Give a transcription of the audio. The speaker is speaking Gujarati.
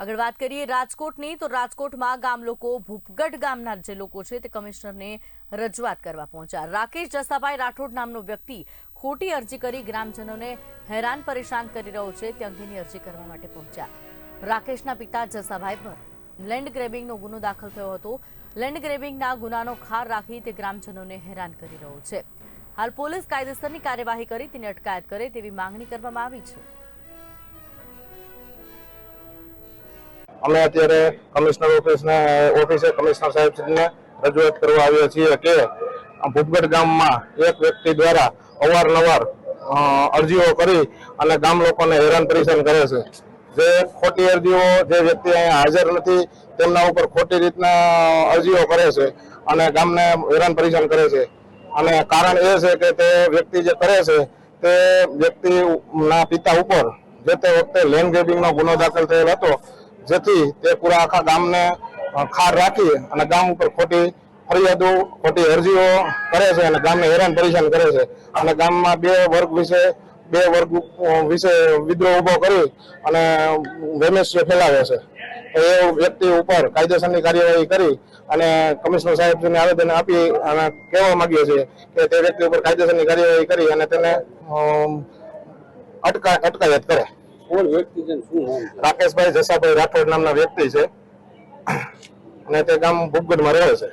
આગળ વાત કરીએ રાજકોટની, તો રાજકોટમાં ગામ લોકો, ભૂપગઢ ગામના જે લોકો છે તે કમિશનરને રજૂઆત કરવા પહોંચ્યા. રાકેશ જસાભાઈ રાઠોડ નામનો વ્યક્તિ ખોટી અરજી કરી ગ્રામજનોને હેરાન પરેશાન કરી રહ્યો છે, તે અંગેની અરજી કરવા માટે પહોંચ્યા. રાકેશના પિતા જસાભાઈ પર લેન્ડ ગ્રેબિંગનો ગુનો દાખલ થયો હતો. લેન્ડ ગ્રેબિંગના ગુનાનો ખાર રાખી તે ગ્રામજનોને હેરાન કરી રહ્યો છે. હાલ પોલીસ કાયદેસરની કાર્યવાહી કરી, તેની અટકાયત કરે તેવી માંગણી કરવામાં આવી છે. અમે અત્યારે કમિશનર ઓફિસને, ઓફિસે કમિશનર સાહેબને રજૂઆત કરવા આવ્યા છીએ કે ભૂપગઢ ગામમાં એક વ્યક્તિ દ્વારા અવારનવાર અરજીઓ કરી અને ગામ લોકોને હેરાન પરેશાન કરે છે. જે ખોટી અરજીઓ જે વ્યક્તિ અહીંયા હાજર નથી, તેમના ઉપર ખોટી રીતના અરજીઓ કરે છે અને ગામને હેરાન પરેશાન કરે છે. અને કારણ એ છે કે તે વ્યક્તિ જે કરે છે, તે વ્યક્તિના પિતા ઉપર જે તે વખતે લેન્ડ ગ્રેબિંગનો ગુનો દાખલ થયેલ હતો જેથી તે પૂરા આખા ગામને ખાર રાખી અને ગામ ઉપર ખોટી ફરિયાદો, ખોટી અરજીઓ કરે છે અને ગામને હેરાન પરેશાન કરે છે. અને ગામમાં બે વર્ગ વિશે, બે વર્ગ વિશે વિદ્રોહ ઊભો કરી અને વેમેશ્ય ફેલાવે છે. તો એ વ્યક્તિ ઉપર કાયદેસરની કાર્યવાહી કરી અને કમિશનર સાહેબને આવેદન આપી અને કહેવા માંગીએ છીએ કે તે વ્યક્તિ ઉપર કાયદેસરની કાર્યવાહી કરી અને તેને અટકા, અટકાયત કરે. રાકેશભાઈ જસાભાઈ રાઠોડ નામના વ્યક્તિ છે. અને તે ગામ ભૂપગઢમાં રહે છે